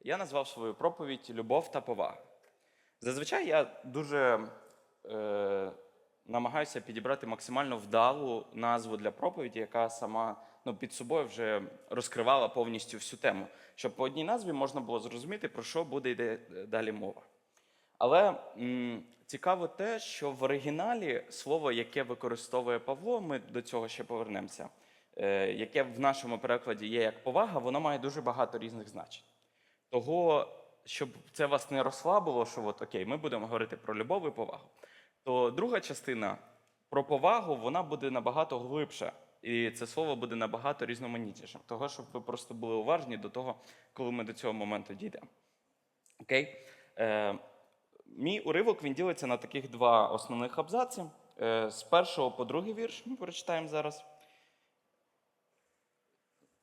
Я назвав свою проповідь Любов та повага. Зазвичай я дуже е, намагаюся підібрати максимально вдалу назву для проповіді, яка сама ну, під собою вже розкривала повністю всю тему, щоб по одній назві можна було зрозуміти, про що буде йде далі мова. Але м, цікаво те, що в оригіналі слово, яке використовує Павло, ми до цього ще повернемося, е, яке в нашому перекладі є як повага, воно має дуже багато різних значень. Того, щоб це вас не розслабило, що от окей, ми будемо говорити про любов і повагу, то друга частина про повагу вона буде набагато глибша. І це слово буде набагато різноманітнішим. Того, щоб ви просто були уважні до того, коли ми до цього моменту дійдемо. Окей? Е, мій уривок він ділиться на таких два основних абзаці. Е, з першого по другий вірш ми прочитаємо зараз.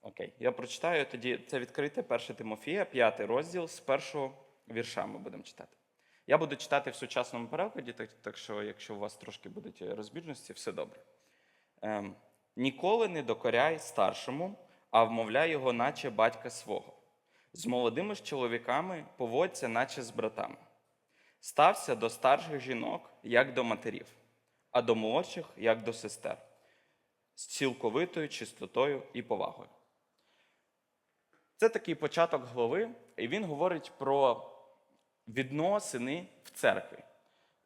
Окей, я прочитаю тоді це відкрите 1 Тимофія, 5 розділ з першого вірша ми будемо читати. Я буду читати в сучасному перекладі, так, так що, якщо у вас трошки будуть розбіжності, все добре. Ем, Ніколи не докоряй старшому, а вмовляй його, наче батька свого. З молодими ж чоловіками поводься, наче з братами. Стався до старших жінок, як до матерів, а до молодших, як до сестер, з цілковитою чистотою і повагою. Це такий початок глави, і він говорить про відносини в церкві.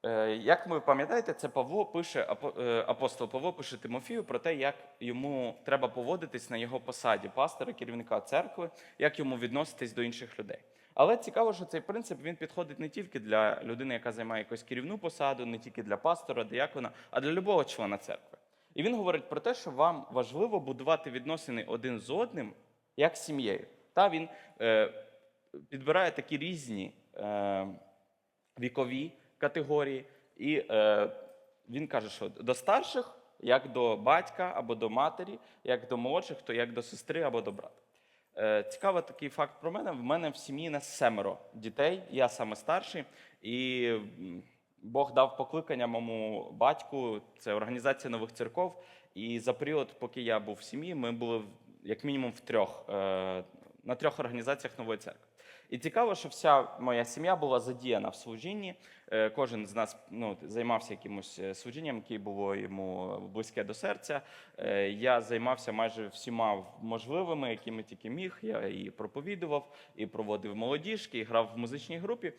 Е, Як ви пам'ятаєте, це Павло пише, е, апостол Павло пише Тимофію про те, як йому треба поводитись на його посаді пастора, керівника церкви, як йому відноситись до інших людей. Але цікаво, що цей принцип він підходить не тільки для людини, яка займає якусь керівну посаду, не тільки для пастора, диякона, а для любого члена церкви. І він говорить про те, що вам важливо будувати відносини один з одним як сім'єю. Та він е, підбирає такі різні е, вікові категорії, і е, він каже, що до старших, як до батька або до матері, як до молодших, то як до сестри або до брата. Е, Цікавий такий факт про мене. В мене в сім'ї нас семеро дітей, я саме старший, і Бог дав покликання моєму батьку, це організація нових церков. І за період, поки я був в сім'ї, ми були як мінімум в трьох, е, на трьох організаціях нової церкви. І цікаво, що вся моя сім'я була задіяна в служінні. Е, Кожен з нас ну, займався якимось е, служінням, яке було йому близьке до серця. Е, Я займався майже всіма можливими, якими тільки міг. Я і проповідував, і проводив молодіжки, і грав в музичній групі.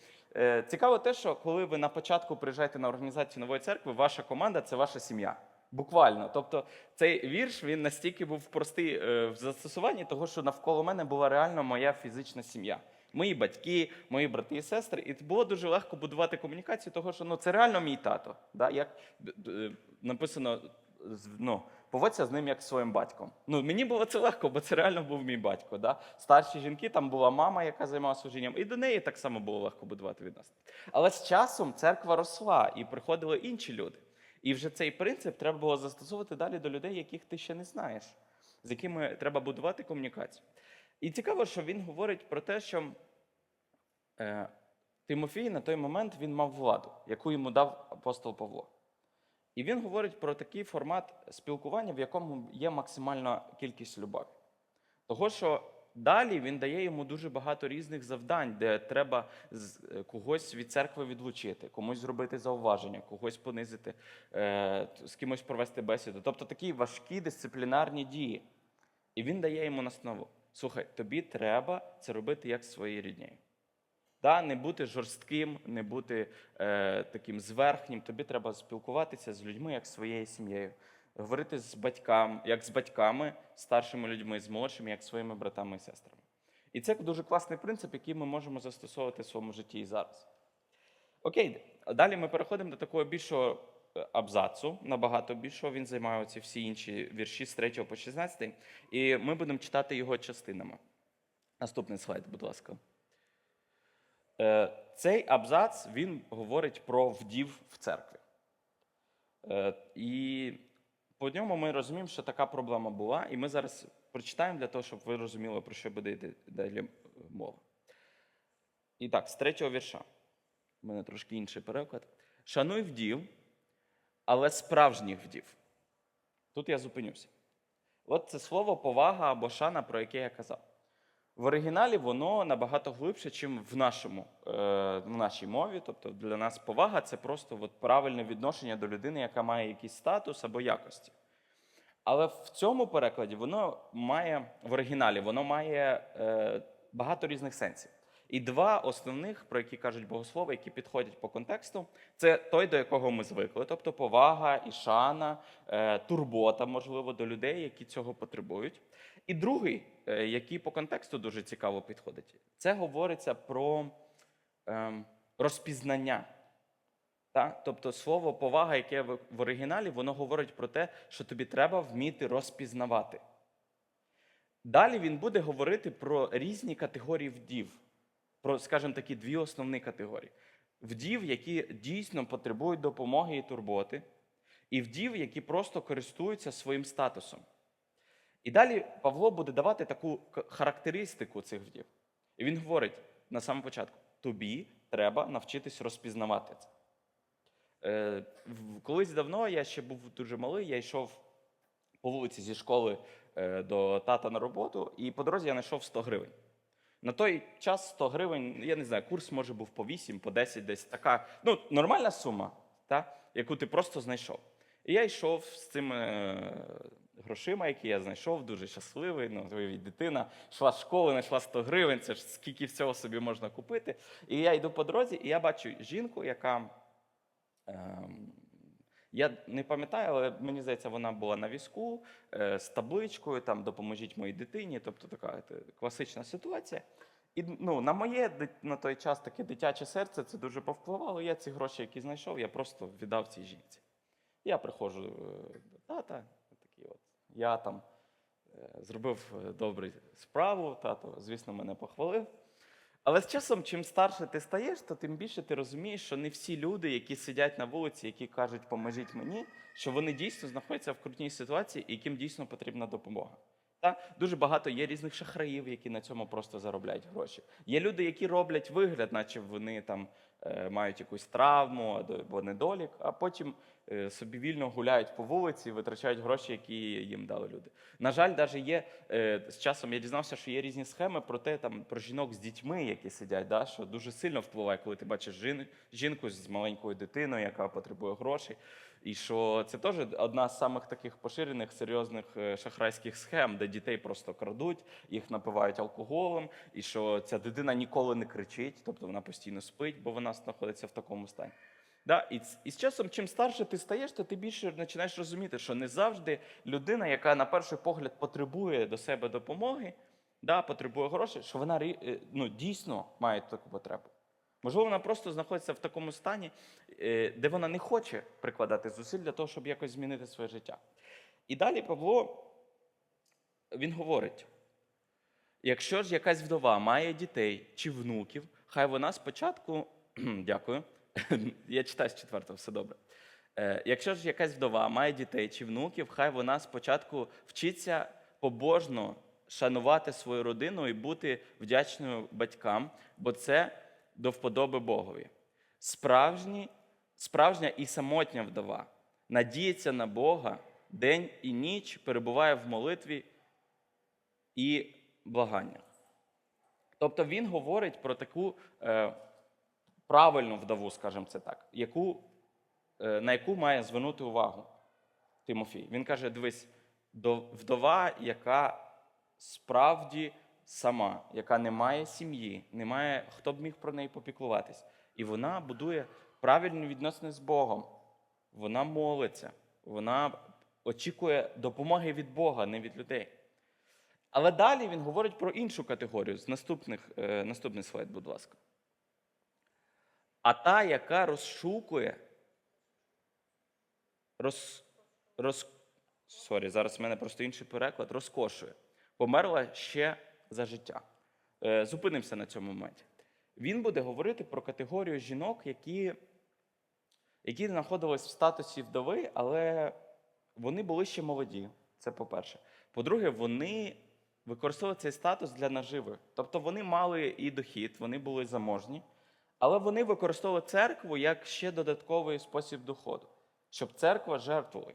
Цікаво те, що коли ви на початку приїжджаєте на організацію нової церкви, ваша команда це ваша сім'я. Буквально, тобто цей вірш він настільки був простий е, в застосуванні, того що навколо мене була реально моя фізична сім'я. Мої батьки, мої брати і сестри, і було дуже легко будувати комунікацію, того що ну це реально мій тато. Да? Як д- написано, з- ну, поводься з ним як зі своїм батьком. Ну мені було це легко, бо це реально був мій батько. Да? Старші жінки, там була мама, яка займалася служінням, і до неї так само було легко будувати відносини. Але з часом церква росла і приходили інші люди. І вже цей принцип треба було застосовувати далі до людей, яких ти ще не знаєш, з якими треба будувати комунікацію. І цікаво, що він говорить про те, що е, Тимофій на той момент він мав владу, яку йому дав апостол Павло. І він говорить про такий формат спілкування, в якому є максимальна кількість любові. Того, що далі він дає йому дуже багато різних завдань, де треба е, когось від церкви відлучити, комусь зробити зауваження, когось понизити, е, з кимось провести бесіду. Тобто такі важкі дисциплінарні дії. І він дає йому настанову: слухай, тобі треба це робити як з своєю ріднею. Да, не бути жорстким, не бути е, таким зверхнім. Тобі треба спілкуватися з людьми як своєю сім'єю, говорити з батьками, як з батьками, старшими людьми, з молодшими, як своїми братами і сестрами. І це дуже класний принцип, який ми можемо застосовувати в своєму житті і зараз. Окей, далі ми переходимо до такого більшого е, абзацу, набагато більшого. Він займає ці всі інші вірші з 3 по 16, і ми будемо читати його частинами. Наступний слайд, будь ласка. Е, Цей абзац він говорить про вдів в церкві. Е, І по ньому ми розуміємо, що така проблема була, і ми зараз прочитаємо для того, щоб ви розуміли, про що буде йти далі мова. І так, з третього вірша. У мене трошки інший переклад. Шануй вдів, але справжніх вдів. Тут я зупинюся. От це слово повага або шана, про яке я казав. В оригіналі воно набагато глибше, ніж в, нашому, е, в нашій мові. Тобто для нас повага це просто от правильне відношення до людини, яка має якийсь статус або якості. Але в цьому перекладі воно має в оригіналі воно має е, багато різних сенсів. І два основних, про які кажуть богослови, які підходять по контексту, це той, до якого ми звикли, тобто повага і шана, е, турбота, можливо, до людей, які цього потребують. І другий, е, який по контексту дуже цікаво підходить, це говориться про ем, розпізнання. Та? Тобто слово повага, яке в оригіналі, воно говорить про те, що тобі треба вміти розпізнавати. Далі він буде говорити про різні категорії вдів, про, скажімо такі, дві основні категорії: вдів, які дійсно потребують допомоги і турботи, і вдів, які просто користуються своїм статусом. І далі Павло буде давати таку характеристику цих вдів. І він говорить на самому початку: тобі треба навчитись розпізнавати це. Е, колись давно я ще був дуже малий, я йшов по вулиці зі школи е, до тата на роботу, і по дорозі я знайшов 100 гривень. На той час 100 гривень, я не знаю, курс може був по 8, по 10, десь така. Ну, нормальна сума, та, яку ти просто знайшов. І я йшов з цими е, грошима, які я знайшов, дуже щасливий. Ну, дитина йшла з школи, знайшла 100 гривень, це ж скільки всього собі можна купити. І я йду по дорозі, і я бачу жінку, яка. Ем, я не пам'ятаю, але мені здається, вона була на візку е, з табличкою, там допоможіть моїй дитині. Тобто така класична ситуація. І ну, на моє на той час таке дитяче серце це дуже повпливало. Я ці гроші, які знайшов, я просто віддав цій жінці. Я приходжу е, до тата, я там е, зробив е, добру справу, тато, звісно, мене похвалив. Але з часом, чим старше ти стаєш, то тим більше ти розумієш, що не всі люди, які сидять на вулиці, які кажуть, поможіть мені, що вони дійсно знаходяться в крутній ситуації і яким дійсно потрібна допомога. Та? Дуже багато є різних шахраїв, які на цьому просто заробляють гроші. Є люди, які роблять вигляд, наче вони там е, мають якусь травму або недолік, а потім е, собі вільно гуляють по вулиці, витрачають гроші, які їм дали люди. На жаль, навіть є е, з часом я дізнався, що є різні схеми про те, там про жінок з дітьми, які сидять, да, що дуже сильно впливає, коли ти бачиш жін, жінку з маленькою дитиною, яка потребує грошей. І що це теж одна з самих таких поширених серйозних е, шахрайських схем, де дітей просто крадуть, їх напивають алкоголем, і що ця дитина ніколи не кричить, тобто вона постійно спить, бо вона знаходиться в такому стані. Да? І, і з часом, чим старше ти стаєш, то ти більше починаєш розуміти, що не завжди людина, яка на перший погляд потребує до себе допомоги, да, потребує грошей, що вона е, ну, дійсно має таку потребу. Можливо, вона просто знаходиться в такому стані, е, де вона не хоче прикладати зусиль для того, щоб якось змінити своє життя. І далі Павло він говорить: якщо ж якась вдова має дітей чи внуків, хай вона спочатку. Дякую. Я читаю з четвертого, все добре. Е, Якщо ж якась вдова має дітей чи внуків, хай вона спочатку вчиться побожно шанувати свою родину і бути вдячною батькам, бо це до вподоби Богові. Справжні, справжня і самотня вдова надіється на Бога день і ніч, перебуває в молитві і благаннях. Тобто він говорить про таку е, правильну вдову, скажімо це так, яку, е, на яку має звернути увагу Тимофій. Він каже: дивись, вдова, яка справді сама, яка не має сім'ї, не має, хто б міг про неї попіклуватись. І вона будує правильні відносини з Богом. Вона молиться, вона очікує допомоги від Бога, не від людей. Але далі він говорить про іншу категорію. З наступних, е, наступний слайд, будь ласка. А та, яка розшукує, роз, роз, сорі, зараз в мене просто інший переклад, розкошує, померла ще за життя. Е, зупинимося на цьому моменті. Він буде говорити про категорію жінок, які, які знаходились в статусі вдови, але вони були ще молоді. Це по-перше. По-друге, вони використовували цей статус для наживи. Тобто вони мали і дохід, вони були заможні, але вони використовували церкву як ще додатковий спосіб доходу, щоб церква жертвувала.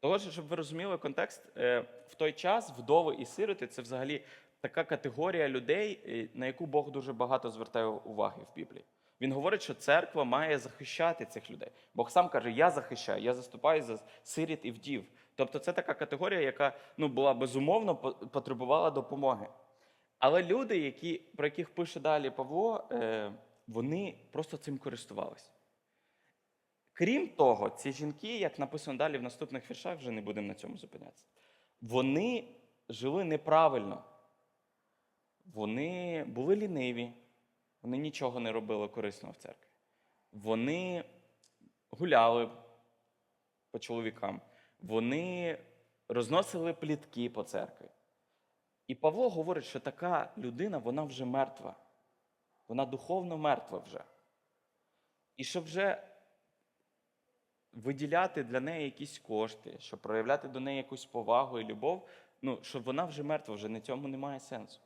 Того, що, щоб ви розуміли контекст, е, в той час вдови і сироти це взагалі така категорія людей, е, на яку Бог дуже багато звертає уваги в Біблії. Він говорить, що церква має захищати цих людей. Бог сам каже: Я захищаю, я заступаю за сиріт і вдів. Тобто, це така категорія, яка ну, була безумовно потребувала допомоги. Але люди, які, про яких пише далі Павло, е, вони просто цим користувалися. Крім того, ці жінки, як написано далі в наступних віршах, вже не будемо на цьому зупинятися, вони жили неправильно. Вони були ліниві, вони нічого не робили корисного в церкві. Вони гуляли по чоловікам, вони розносили плітки по церкві. І Павло говорить, що така людина, вона вже мертва. Вона духовно мертва вже. І щоб вже виділяти для неї якісь кошти, щоб проявляти до неї якусь повагу і любов, ну, щоб вона вже мертва, вже на цьому немає сенсу.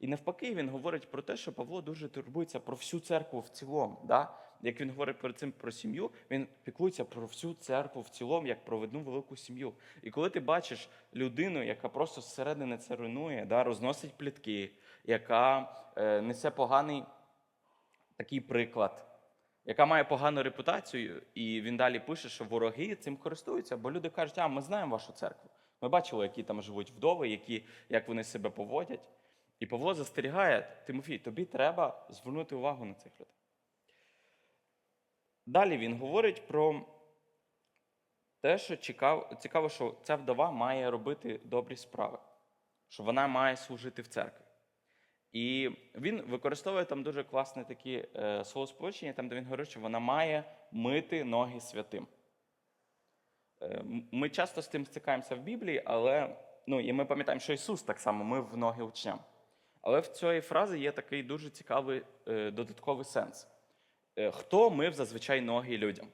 І навпаки, він говорить про те, що Павло дуже турбується про всю церкву в цілому. Да? Як він говорить перед цим про сім'ю, він піклується про всю церкву в цілому, як про одну велику сім'ю. І коли ти бачиш людину, яка просто зсередини це руйнує, да, розносить плітки, яка е, несе поганий такий приклад, яка має погану репутацію, і він далі пише, що вороги цим користуються, бо люди кажуть, а ми знаємо вашу церкву. Ми бачили, які там живуть вдови, які, як вони себе поводять. І Павло застерігає, Тимофій, тобі треба звернути увагу на цих людей. Далі він говорить про те, що цікаво, що ця вдова має робити добрі справи, що вона має служити в церкві. І він використовує там дуже класне такі е, словосполучення, там, де він говорить, що вона має мити ноги святим. Е, ми часто з тим стикаємося в Біблії, але ну, і ми пам'ятаємо, що Ісус так само мив ноги учням. Але в цієї фрази є такий дуже цікавий е, додатковий сенс. Е, хто мив зазвичай ноги людям?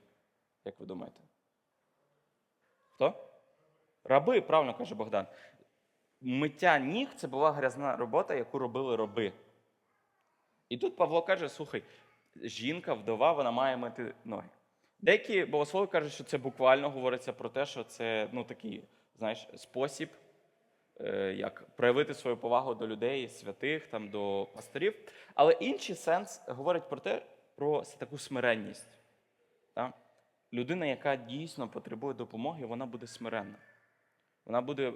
Як ви думаєте? Хто? Раби, правильно каже Богдан. Миття ніг це була грязна робота, яку робили роби. І тут Павло каже: слухай, жінка, вдова, вона має мити ноги. Деякі богослови кажуть, що це буквально говориться про те, що це ну, такий знаєш, спосіб, як проявити свою повагу до людей, святих, там, до пасторів. Але інший сенс говорить про те, про таку смиренність. Так? Людина, яка дійсно потребує допомоги, вона буде смиренна. Вона буде,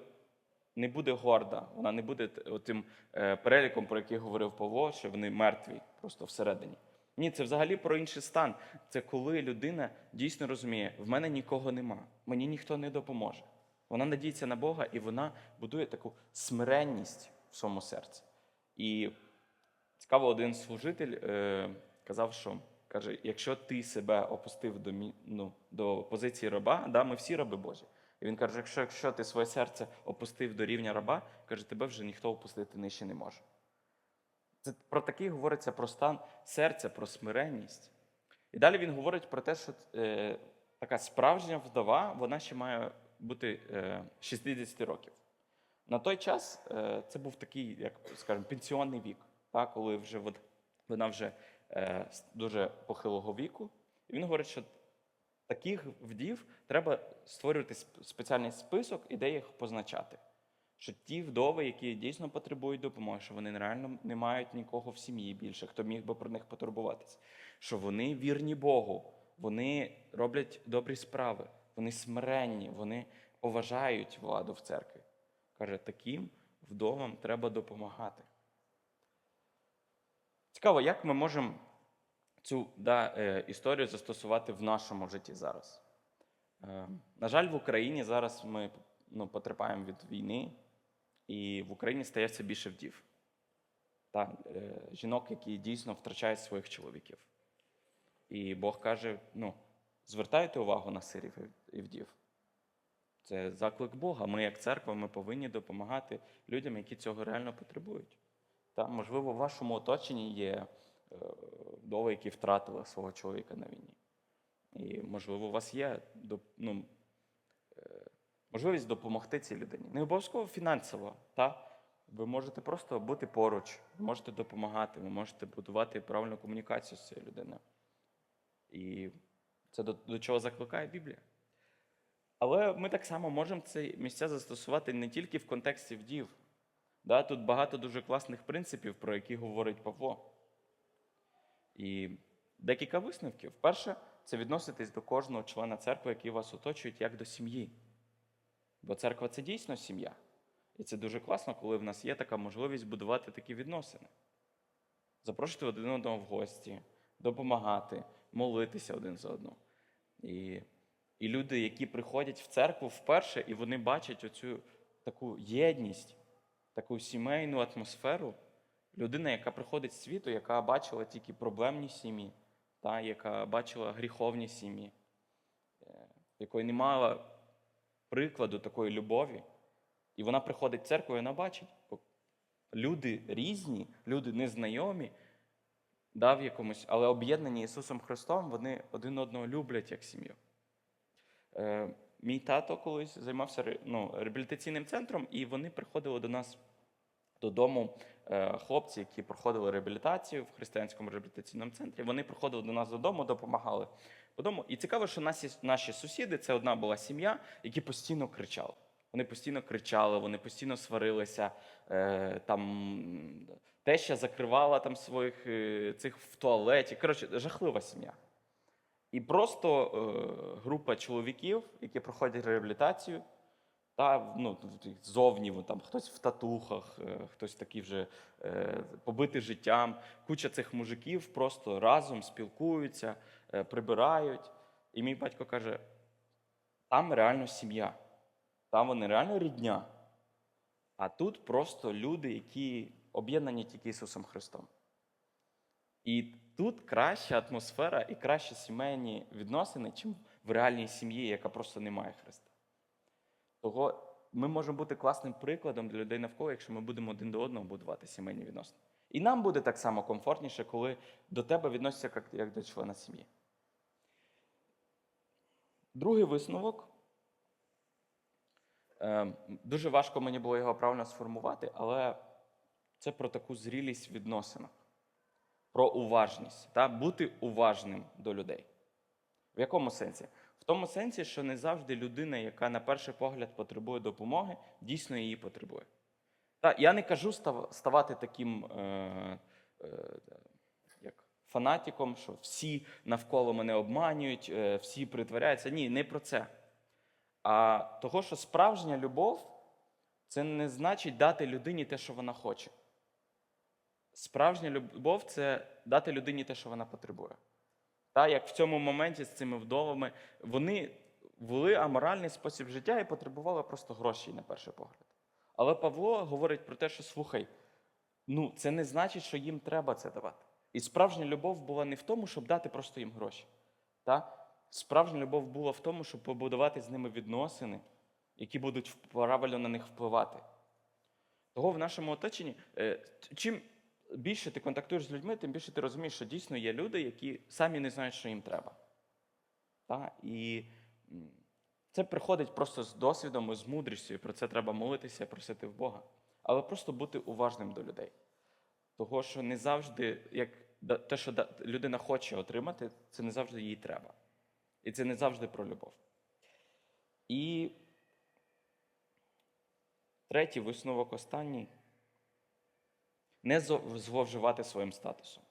не буде горда, вона не буде тим е, переліком, про який говорив Павло, що вони мертві просто всередині. Ні, це взагалі про інший стан. Це коли людина дійсно розуміє, в мене нікого нема, мені ніхто не допоможе. Вона надіється на Бога і вона будує таку смиренність в своєму серці. І цікаво, один служитель е, казав, що каже: якщо ти себе опустив до, ну, до позиції раба, да, ми всі раби Божі. І він каже: якщо, якщо ти своє серце опустив до рівня раба, каже, тебе вже ніхто опустити нижче не може. Це про такий говориться про стан серця, про смиренність. І далі він говорить про те, що е, така справжня вдова, вона ще має бути е, 60 років. На той час е, це був такий, як скажімо, пенсіонний вік, так, коли вже вона вже е, дуже похилого віку. І він говорить, що таких вдів треба створювати спеціальний список і де їх позначати. Що ті вдови, які дійсно потребують допомоги, що вони реально не мають нікого в сім'ї більше, хто міг би про них потурбуватися, що вони вірні Богу, вони роблять добрі справи, вони смиренні, вони поважають владу в церкві. Каже, таким вдовам треба допомагати. Цікаво, як ми можемо цю да, е, історію застосувати в нашому житті зараз. Е, на жаль, в Україні зараз ми ну, потерпаємо від війни, і в Україні стає все більше вдів. Та, е, жінок, які дійсно втрачають своїх чоловіків. І Бог каже: ну, звертайте увагу на сирів і вдів. Це заклик Бога. Ми, як церква, ми повинні допомагати людям, які цього реально потребують. Та, можливо, в вашому оточенні є е, вдови, які втратили свого чоловіка на війні. І, можливо, у вас є ну, е, можливість допомогти цій людині. Не обов'язково фінансово. Та? Ви можете просто бути поруч, ви можете допомагати, ви можете будувати правильну комунікацію з цією людиною. І це до, до чого закликає Біблія. Але ми так само можемо ці місця застосувати не тільки в контексті вдів. Да, тут багато дуже класних принципів, про які говорить Павло. І декілька висновків. Перше, це відноситись до кожного члена церкви, який вас оточують, як до сім'ї. Бо церква це дійсно сім'я. І це дуже класно, коли в нас є така можливість будувати такі відносини. Запрошувати один одного в гості, допомагати, молитися один за одного. І, і люди, які приходять в церкву вперше, і вони бачать оцю таку єдність, таку сімейну атмосферу. Людина, яка приходить з світу, яка бачила тільки проблемні сім'ї, та, яка бачила гріховні сім'ї, е, якої не мала прикладу такої любові. І вона приходить в церкву і вона бачить, люди різні, люди незнайомі, да, в якомусь, але об'єднані Ісусом Христом, вони один одного люблять як сім'ю. Е, мій тато колись займався ну, реабілітаційним центром, і вони приходили до нас додому е, хлопці, які проходили реабілітацію в християнському реабілітаційному центрі. Вони приходили до нас додому, допомагали по дому. І цікаво, що наші, наші сусіди це одна була сім'я, які постійно кричали. Вони постійно кричали, вони постійно сварилися. Е, там теща закривала там своїх е, цих в туалеті. Коротше, жахлива сім'я. І просто е, група чоловіків, які проходять реабілітацію, та ну, зовні там хтось в татухах, е, хтось такий вже е, побитий життям. Куча цих мужиків просто разом спілкуються, е, прибирають. І мій батько каже: там реально сім'я, там вони реально рідня. А тут просто люди, які об'єднані тільки Ісусом Христом. І тут краща атмосфера і кращі сімейні відносини, чим в реальній сім'ї, яка просто не має Христа. Того ми можемо бути класним прикладом для людей навколо, якщо ми будемо один до одного будувати сімейні відносини. І нам буде так само комфортніше, коли до тебе відносяться як, як до члена сім'ї. Другий висновок. Е, Дуже важко мені було його правильно сформувати, але це про таку зрілість в про уважність, та бути уважним до людей. В якому сенсі? В тому сенсі, що не завжди людина, яка на перший погляд потребує допомоги, дійсно її потребує. Та, я не кажу став- ставати таким е, е, як фанатиком, що всі навколо мене обманюють, е, всі притворяються. Ні, не про це. А того, що справжня любов це не значить дати людині те, що вона хоче. Справжня любов це дати людині те, що вона потребує. Та, як в цьому моменті з цими вдовами, вони вели аморальний спосіб життя і потребували просто грошей на перший погляд. Але Павло говорить про те, що слухай, ну це не значить, що їм треба це давати. І справжня любов була не в тому, щоб дати просто їм гроші. Та? Справжня любов була в тому, щоб побудувати з ними відносини, які будуть правильно на них впливати. Того в нашому оточенні, е, чим більше ти контактуєш з людьми, тим більше ти розумієш, що дійсно є люди, які самі не знають, що їм треба. Та? І це приходить просто з досвідом і з мудрістю, і про це треба молитися, просити в Бога. Але просто бути уважним до людей. Того, що не завжди, як те, що людина хоче отримати, це не завжди їй треба. І це не завжди про любов. І третій висновок останній не зловживати своїм статусом.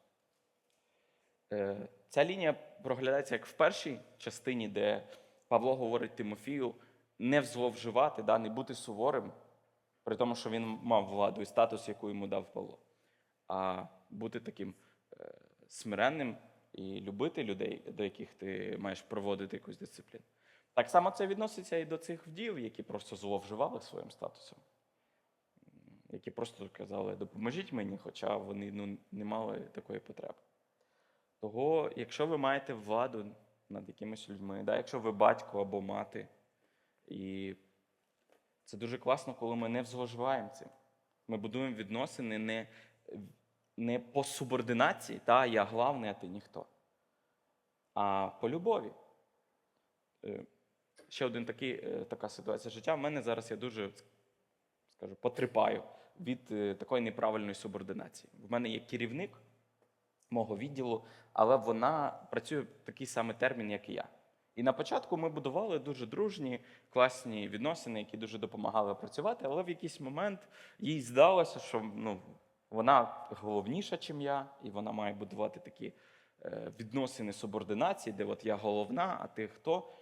Е, Ця лінія проглядається як в першій частині, де Павло говорить Тимофію не зловживати, да, не бути суворим, при тому, що він мав владу і статус, яку йому дав Павло, а бути таким е, смиренним і любити людей, до яких ти маєш проводити якусь дисципліну. Так само це відноситься і до цих вдів, які просто зловживали своїм статусом, які просто казали, допоможіть мені, хоча вони ну, не мали такої потреби. Того, якщо ви маєте владу над якимись людьми, да, якщо ви батько або мати, і це дуже класно, коли ми не зловживаємо цим. Ми будуємо відносини не, не по субординації, та я главний, а ти ніхто, а по любові. Е, Ще один такий, е, така ситуація життя. В мене зараз я дуже скажу, потріпаю від е, такої неправильної субординації. В мене є керівник мого відділу, але вона працює такий самий термін, як і я. І на початку ми будували дуже дружні, класні відносини, які дуже допомагали працювати, але в якийсь момент їй здалося, що ну, вона головніша, ніж я, і вона має будувати такі е, відносини субординації, де от я головна, а ти хто.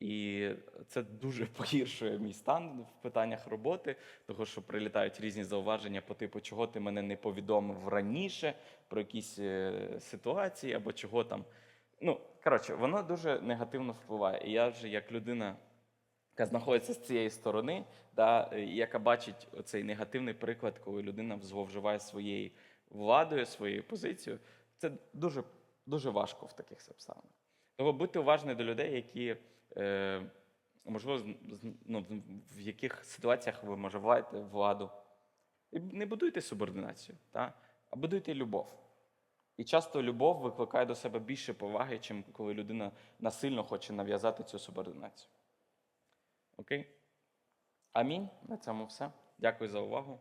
І це дуже погіршує мій стан в питаннях роботи, тому що прилітають різні зауваження по типу, чого ти мене не повідомив раніше про якісь е, ситуації або чого там. Ну, коротше, воно дуже негативно впливає. І я вже як людина, яка знаходиться з цієї сторони, да, е, яка бачить цей негативний приклад, коли людина зловживає своєю владою, своєю позицією, це дуже, дуже важко в таких обставинах. Тому будьте уважні до людей, які, можливо, з- з- ну, в яких ситуаціях ви може маєте владу. І не будуйте субординацію, та? а будуйте любов. І часто любов викликає до себе більше поваги, чим коли людина насильно хоче нав'язати цю субординацію. Окей? Амінь. На цьому все. Дякую за увагу.